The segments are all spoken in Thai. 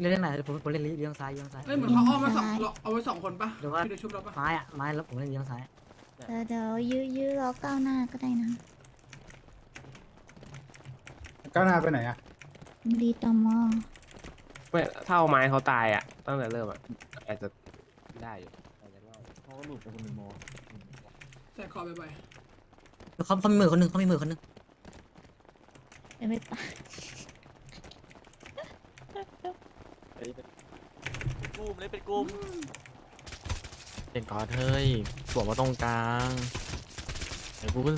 เล่นเรื่องไหนผมผมเล่นเลี้ยงซ้ายเลี้ยงซ้ายเอ้ยเหมือนเขาเอามาสองเอาไว้สองคนปะหรือว่า ที่เดี๋ยวชุบเราปะไม้อะไม้แล้วผมเล่นเลี้ยงซ้ายเดี๋ยวเดี๋ยวยื้อยื้อรอก้าวหน้าก็ได้นะก้าวหน้าไปไหนอะดีตอมอไม่ถ้าเอาไม้เขาตายอะ ตั้งแต่เริ่มอะอาจจะได้อยู่อาจจะรอดเขาก็หลุดไปคนหนึ่งโมใส่คอบ่อยเขาเขามีมือคนหนึ่งเขามีมือคนหนึ่งเดี๋ยวไม่ปะ กลุ่มเลยเป็นกลุ่มเด็กกอดเฮ้ยสวมมาตรงกลางเดี๋ยวกูก็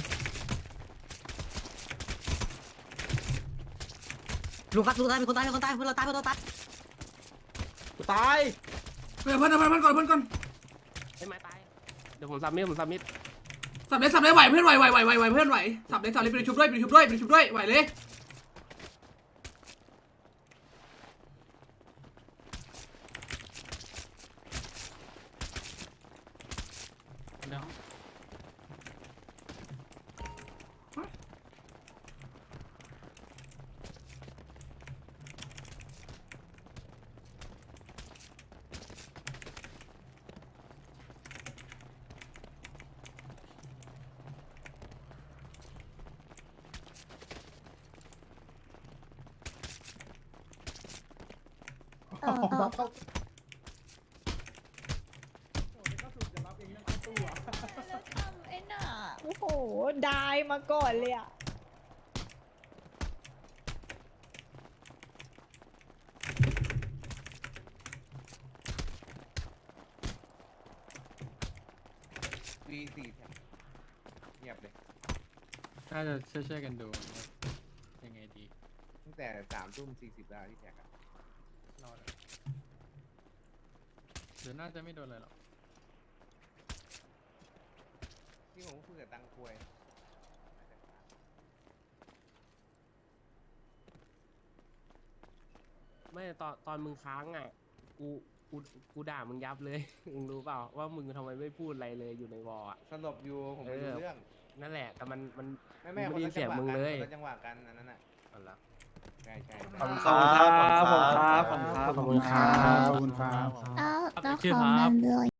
ลูกครับลูกตายมีคนตายมีคนตายเพื่อนเราตายเพื่อนเราตายตายๆเฮ้ยเพื่อนเพื่อนเพื่อนก่อนเพื่อนก่อนไอ้ไม้ตายเดี๋ยวผมซับมิดผมซับมิดสับเลยสับเลยไหวเพื่อนไหวไหวไหวไหวไหวเพื่อนไหวสับเลยสับเลยไปชุบด้วยไปชุบด้วยไปชุบด้วยไหวเลย เออเออ ไอ้น่ะ โอ้โห ได้มาก่อนเลยอะวีสี่เงียบเลยน่าจะช่วยๆกันดูว่ายังไงดีตั้งแต่สามทุ่มสี่สิบแล้วที่แท็กอะรอดเดี๋ยวน่าจะไม่โดนอะไรหรอก ที่ผมก็คุยกับตังควยไม่ตอนตอนมึงค้างอะ กูกูกูด่ามึงยับเลย มึงรู้เปล่าว่ามึงทำไมไม่พูดอะไรเลยอยู่ในวอลอะ สลบอยู่ผมไม่รู้เออเรื่องนั่นแหละ แต่มันมันแม่แม่กูคนได้ยิละนเสีจัยงงหวะมึงกันเลยคนละจังหวะกันอันนั้นน่ะเอาละใช่ใช่ขอบคุณครับขอบคุณครับขอบคุณครับ ขอบคุณครับแล้วแล้วชื่อขอครับเงินเลย